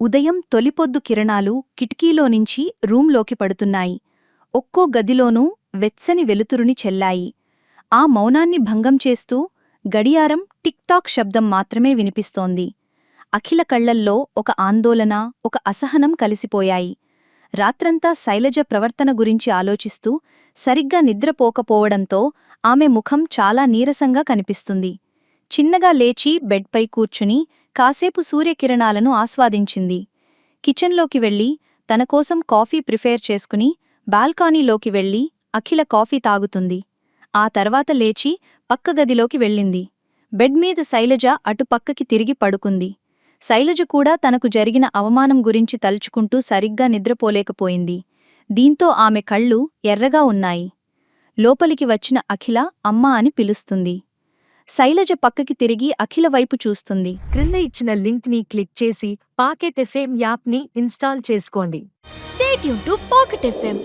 ఉదయం తొలిపొద్దు కిరణాలు కిటికీలోనించి రూంలోకి పడుతున్నాయి. ఒక్కో గదిలోనూ వెచ్చని వెలుతురుని చెల్లాయి. ఆ మౌనాన్ని భంగం చేస్తూ గడియారం టిక్టాక్ శబ్దం మాత్రమే వినిపిస్తోంది. అఖిల కళ్ళల్లో ఒక ఆందోళన ఒక అసహనం కలిసిపోయాయి. రాత్రంతా శైలజ ప్రవర్తన గురించి ఆలోచిస్తూ సరిగ్గా నిద్రపోకపోవడంతో ఆమె ముఖం చాలా నీరసంగా కనిపిస్తుంది. చిన్నగా లేచి బెడ్పై కూర్చుని కాసేపు సూర్యకిరణాలను ఆస్వాదించింది. కిచెన్లోకి వెళ్ళి తనకోసం కాఫీ ప్రిఫేర్ చేసుకుని బాల్కానీలోకి వెళ్ళి అఖిల కాఫీ తాగుతుంది. ఆ తర్వాత లేచి పక్క గదిలోకి వెళ్ళింది. బెడ్ మీద శైలజ అటుపక్కకి తిరిగి పడుకుంది. శైలజ కూడా తనకు జరిగిన అవమానం గురించి తలుచుకుంటూ సరిగ్గా నిద్రపోలేకపోయింది. దీంతో ఆమె కళ్ళు ఎర్రగా ఉన్నాయి. లోపలికి వచ్చిన అఖిల అమ్మా అని పిలుస్తుంది. శైలజ పక్కకి తిరిగి అఖిల వైపు చూస్తుంది క్రింద ఇచ్చిన లింక్ని క్లిక్ చేసి పాకెట్ ఎఫ్ఎం యాప్ని ఇన్స్టాల్ చేసుకోండి tuned to Pocket FM.